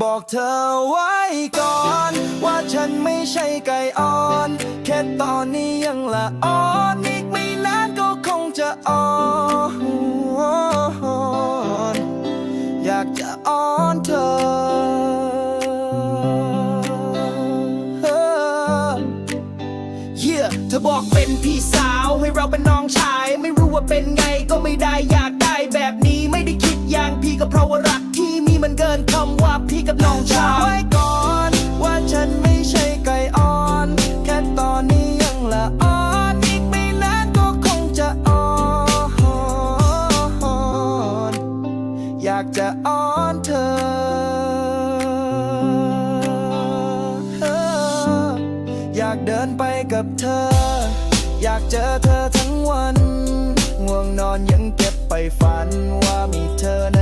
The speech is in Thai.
บอกเธอไว้ก่อน ว่าฉันไม่ใช่ไก่อ่อน แค่ตอนนี้ยังละอ่อนอีกไม่นานก็คงจะอ่อนอยากจะอ้อนเธอเยี่ยเธอบอกเป็นพี่สาวให้เราเป็นน้องชาย ไม่รู้ว่าเป็นไงก็ไม่ได้อยากได้แบบนี้ไม่ได้คิดอย่างพี่ก็เพราะว่ารักที่ ชายไว้ก่อน ว่าฉันไม่ใช่ไก่อ่อน แค่ตอนนี้ยังละอ่อนอีกไม่นานก็คงจะอ่อนอยากจะอ้อนเธอ อยากเดินไปกับเธอ อยากเจอเธอทั้งวัน ง่วงนอนยังเก็บไปฝันว่ามีเธอนั้นใน